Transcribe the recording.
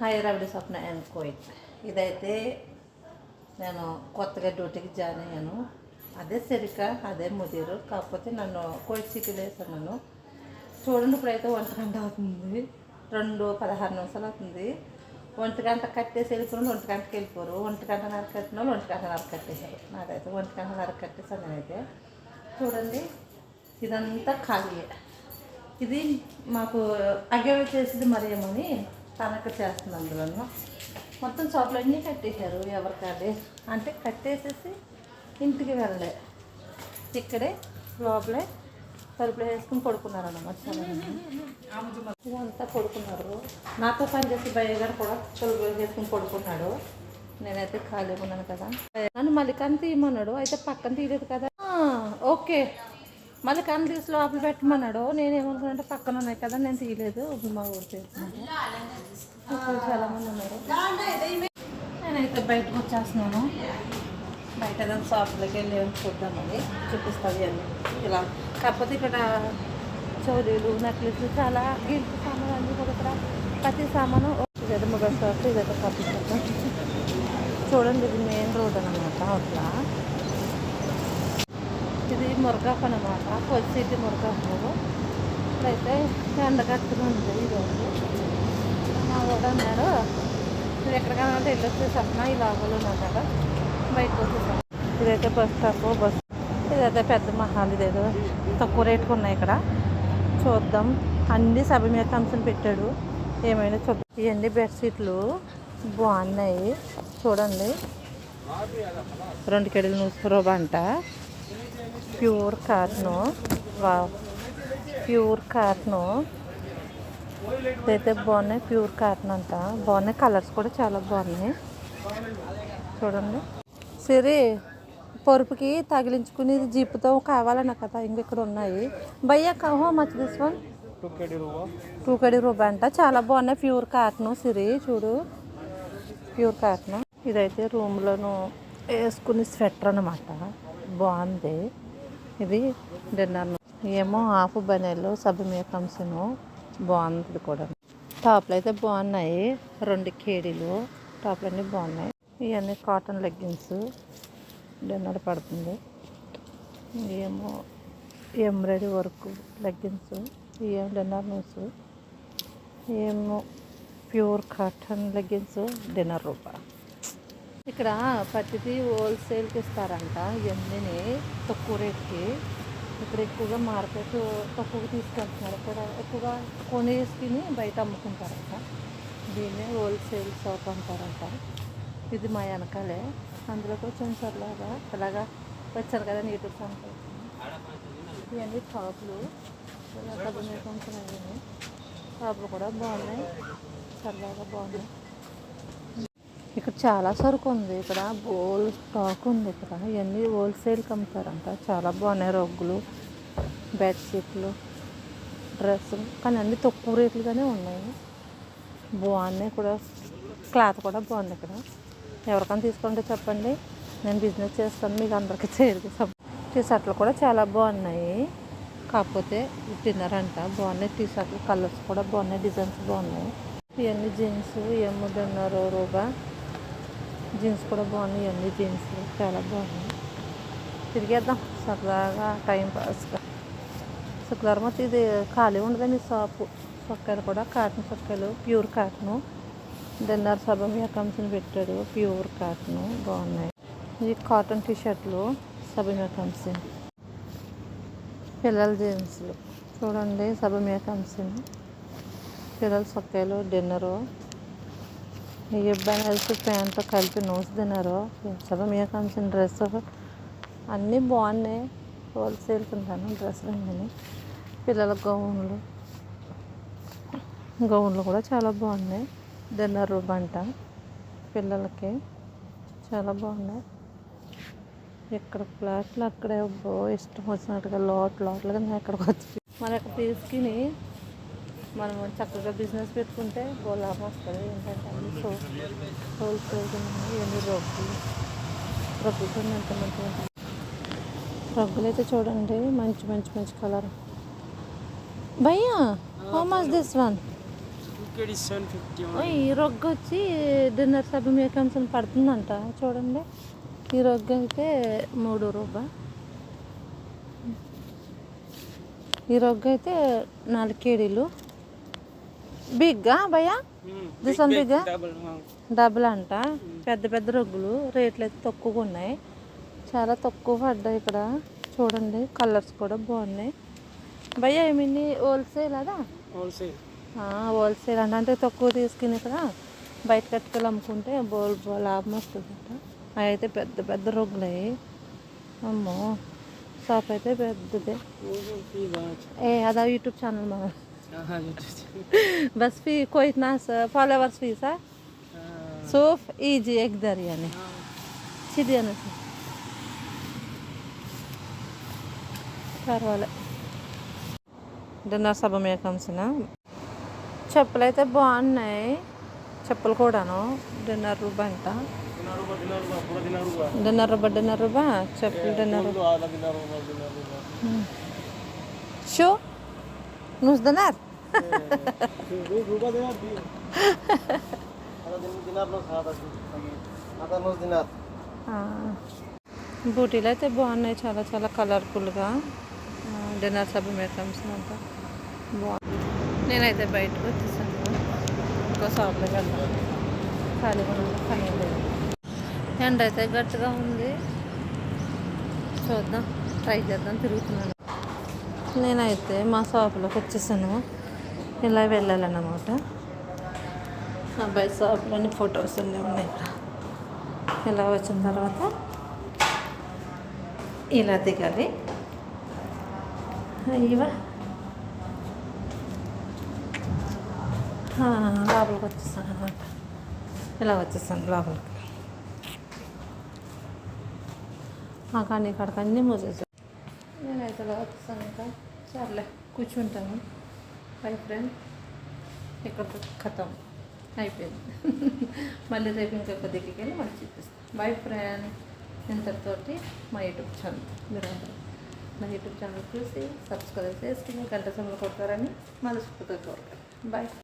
Hi రవిడి Swapna and కోయిట్ ఇదైతే నేను కొత్తగా డ్యూటీకి జాయిన్ అయ్యాను. అదే సరిక అదే ముదిరు. కాకపోతే నన్ను కోయిట్ సిటీలో వేసాను నన్ను. చూడండి ఇప్పుడైతే ఒంటి గంట అవుతుంది. రెండు పదహారు నిమిషాలు అవుతుంది. ఒంటి గంట కట్టేసి వెళ్ళిపోయిన ఒంటి గంటకి వెళ్ళిపోరు. ఒంటి గంట నర కట్టిన వాళ్ళు ఒంటి గంట నర కట్టేశారు. నాకైతే ఒంటి గంట నర కట్టేసాను నేనైతే. చూడండి ఇదంతా ఖాళీయే. ఇది మాకు అగ్గవి చేసేది మరేమని తనక చేస్తుంది అందులో మొత్తం షాపులు అన్నీ కట్టేశారు ఎవరికాడే అంటే కట్టేసేసి ఇంటికి వెళ్ళలే. ఇక్కడే లోపలే తలుపులు వేసుకుని పడుకున్నారు అన్నమాట చాలా మంది. ఇదంతా పడుకున్నారు. నాతో పనిచేసే భయ్య గారు కూడా తలుపులు వేసుకుని పడుకున్నాడు. నేనైతే ఖాళీగా ఉన్నాను కదా. నన్ను మళ్ళీ కానీ తీయమన్నాడు. అయితే పక్కన తీయలేదు కదా. ఓకే. మళ్ళీ కన్ను తీసి లోపల పెట్టమన్నాడు. నేను ఏమనుకున్నానంటే పక్కన ఉన్నాయి కదా నేను తీయలేదు. ఇప్పుడు మా ఊరు చేస్తున్నాను. చాలా మంది ఉన్నారు. నేనైతే బయటకు వచ్చేస్తున్నాను. బయట ఏదైనా షాపులకి వెళ్ళి చూద్దామని చూపిస్తుంది అని ఇలా. కాకపోతే ఇక్కడ చోరీలు నెక్లెస్లు చాలా గిల్పు సామాన్ అన్నీ కూడా ఇక్కడ ప్రతి సామాను ఇదైతే మొబైల్ షాప్ ఇదైతే కాఫీ చూడండి ఇది మెయిన్ రోడ్ అనమాట అట్లా. ఇది మురగాపు అనమాట కొద్దిసేటి మురగాపు ఇప్పుడైతే ఎండగట్టుకుని ఉంది ఈరోజు మా కూడా అన్నాడు ఇది ఎక్కడికైనా వెళ్ళొచ్చు సప్న ఈ లాభాలు అన్నాడు బయటకు వచ్చేసాను ఇదైతే బస్ స్టాప్ బస్ ఇదైతే పెద్ద మహాల్ ఇదేదో తక్కువ రేటుకు ఉన్నాయి ఇక్కడ. చూద్దాం. అన్ని సభ మీద అంశం పెట్టాడు. ఏమైనా చూద్దాం. ఇవన్నీ బెడ్షీట్లు బాగున్నాయి. చూడండి. రెండు కెడలు నూసుకురోబంట ప్యూర్ కాటను వా ప్యూర్ కాటను ఇదైతే బాగున్నాయి ప్యూర్ కాటన్ అంట బాగున్నాయి కలర్స్ కూడా చాలా బాగున్నాయి. చూడండి. సరే పరుపుకి తగిలించుకునేది జీపుతో కావాలన్న కదా ఇంక ఇక్కడ ఉన్నాయి. భయ్యా కహో మచ్ దిస్ వన్ టూ కడి రూపాయి అంట. చాలా బాగున్నాయి ప్యూర్ కాటన్ సిరి. చూడు. ప్యూర్ కాటన్ ఇదైతే రూమ్లోను వేసుకునే స్వెటర్ అనమాట బాగుంది. ఇది డిన్నర్ ఏమో హాఫ్ బనీలు సబ్ మేకమ్స్ను బాగుంది కూడా. టాప్లు అయితే బాగున్నాయి. రెండు కేడీలు టాప్లు అన్నీ బాగున్నాయి. ఇవన్నీ కాటన్ లెగ్గిన్స్. డిన్నర్ పడుతుంది. ఏమో ఎంబ్రాయిడరీ వర్క్ లెగ్గిన్స్. ఏం డిన్నర్ న్యూస్ ఏమో ప్యూర్ కాటన్ లెగ్గిన్స్. డిన్నర్ రూపాయ ఇక్కడ ప్రతిదీ హోల్సేల్కి ఇస్తారంట ఇవన్నీ తక్కువ రేట్కి. ఇక్కడ ఎక్కువగా మార్కెట్ తక్కువ తీసుకెళ్తున్నారు. ఇక్కడ ఎక్కువగా కొనేసుకుని బయట అమ్ముకుంటారంట. దీన్నే హోల్సేల్ షాప్ అంటారంట. ఇది మా వెనకాలే. అందులో కొంచెం సరలాగా ఇలాగా వచ్చాను కదా నీటి సంత ఇవన్నీ టాప్లు. ఇలా డబ్బు మీద కొంటున్నాయి టాప్లు కూడా బాగున్నాయి. సరదాగా బాగున్నాయి. ఇక్కడ చాలా సరుకు ఉంది. ఇక్కడ బోల్ స్టాక్ ఉంది ఇక్కడ. ఇవన్నీ హోల్సేల్కి అమ్ముతారంట చాలా బాగున్నాయి రగ్గులు బెడ్షీట్లు డ్రెస్సులు. కానీ అన్నీ తక్కువ రేట్లుగానే ఉన్నాయి. బాగున్నాయి కూడా. క్లాత్ కూడా బాగుంది ఇక్కడ. ఎవరికైనా తీసుకుంటే చెప్పండి. నేను బిజినెస్ చేస్తాను. మీకు అందరికీ చేయదు టీ షర్ట్లు కూడా చాలా బాగున్నాయి. కాకపోతే తిన్నారంట బాగున్నాయి టీ షర్ట్లు. కలర్స్ కూడా బాగున్నాయి. డిజైన్స్ బాగున్నాయి. ఇవన్నీ జీన్స్ ఏమున్నారు రూబా. జీన్స్ కూడా బాగున్నాయి అన్ని జీన్స్ చాలా బాగున్నాయి. తిరిగేద్దాం. సరదాగా టైం పాస్గా శుక్రవారం వచ్చి ఇది ఖాళీ ఉండదండి షాపు. చొక్కాలు కూడా కాటన్ చొక్కాలు ప్యూర్ కాటను. డిన్నర్ సభ మీ పెట్టాడు ప్యూర్ కాటన్ బాగున్నాయి. ఇది కాటన్ టీ షర్ట్లు సభ మేకమ్స్ పిల్లల జీన్స్లు. చూడండి సభ మేకమ్స్ పిల్లల చొక్కాలు డిన్నరు. ఈ అబ్బాయి కలిసి ప్యాంట్తో కలిపి నోసి తిన్నారు? సభ మీ కంపెనీ డ్రెస్ అన్నీ బాగున్నాయి. హోల్సేల్ ఉంటాను డ్రెస్సులు అన్నీ పిల్లల గౌన్లు. గౌన్లు కూడా చాలా బాగున్నాయి. డిన్నర్ రూమ్ అంట పిల్లలకి చాలా బాగున్నాయి. ఇక్కడ ఫ్లాట్లు అక్కడే బో ఇష్టం వచ్చినట్టుగా లోట్ లోట్లుగా నేను వచ్చి మరి అక్కడ తీసుకుని మనం చక్కగా బిజినెస్ పెట్టుకుంటే లాభం వస్తుంది. ఏంటంటే హోల్సేల్ ఇవన్నీ రొగ్గులు రొగ్గులు ఎంత మంచిగా ఉంటాయి. రగ్గులు అయితే చూడండి మంచి మంచి మంచి కలర్. భయ్యా హౌ మచ్ దిస్ వన్ ఈ రొగ్గ వచ్చి డిన్నర్ సభ మేకమ్స్ పడుతుందంట చూడండి. ఈ రొగ్గ అయితే మూడు రూపాయ ఈ రొగ్గ అయితే నాలుగు కేడీలు. బిగ్గా భయ్యా? This one బిగ్గా? డబుల్ అంట. పెద్ద పెద్ద రొగ్గులు రేట్లు అయితే తక్కువగా ఉన్నాయి. చాలా తక్కువ పడ్డాయి ఇక్కడ. చూడండి కలర్స్ కూడా బాగున్నాయి. భయ్యా ఏమి హోల్సేల్ అదా? హోల్సేల్. హోల్సేల్ అండి అంటే తక్కువ తీసుకుని ఇక్కడ బయట కట్టుకెళ్ళి అమ్ముకుంటే బోల్ లాభం వస్తుందంట అవి అయితే పెద్ద పెద్ద రొగ్గులయ్యి అమ్మో షాప్ అయితే పెద్దదే. ఏ అదా యూట్యూబ్ ఛానల్ మా बस फ़ी कोई इतना फॉलोवर्स फिर सा? सोफ इजी एक दर यानी सीधे ना सी कर तो। वाले। डिनर सब में कम से ना। चप्पल ऐसे बहुत नहीं चप्पल कोड़ा ना। डिनर रूबा इंता डिनर रूबा डिनर रूबा चप्पल डिनर रूबा। शो। నువ్వు డిన్నర్ బూటీలు అయితే బాగున్నాయి చాలా చాలా కలర్ఫుల్గా డిన్నర్ సబ్బు మేకమ్స్ అంతా బాగుంది. నేనైతే బయటకు వచ్చేసాను. ఇంకో షాప్లోకి వెళ్తాను ఖాళీగా పని లేదు. ఎండ అయితే గట్టిగా ఉంది. చూద్దాం. ట్రై చేద్దాం. తిరుగుతున్నాను. నేనైతే మా షాప్లోకి వచ్చేసాను. ఇలా వెళ్ళాలన్నమాట. అబ్బాయి షాప్లోని ఫొటోస్ అన్నీ ఉన్నాయి. ఇక్కడ ఇలా వచ్చిన తర్వాత ఇలా దిగాలి. అయ్యవా లోపలికి వచ్చేసాను అనమాట ఇలా వచ్చేసాను లోపలికి. కానీ ఇక్కడికి అన్నీ మూసేసాను. తర్వాత సంగ ఇంకా సర్లే కూర్చుంటాను బై ఫ్రెండ్ ఇక్కడ కథం అయిపోయింది. మళ్ళీ రేపు ఇంకొక దగ్గరికి వెళ్ళి మళ్ళీ చూపిస్తాను బై ఫ్రెండ్ ఇంతటితోటి మా యూట్యూబ్ ఛానల్. మీరందరూ నా యూట్యూబ్ ఛానల్ చూసి సబ్స్క్రైబ్ చేసుకుని గంట సమయంలో కొడతారని మనస్ఫూర్తిగా కోరుతాను బాయ్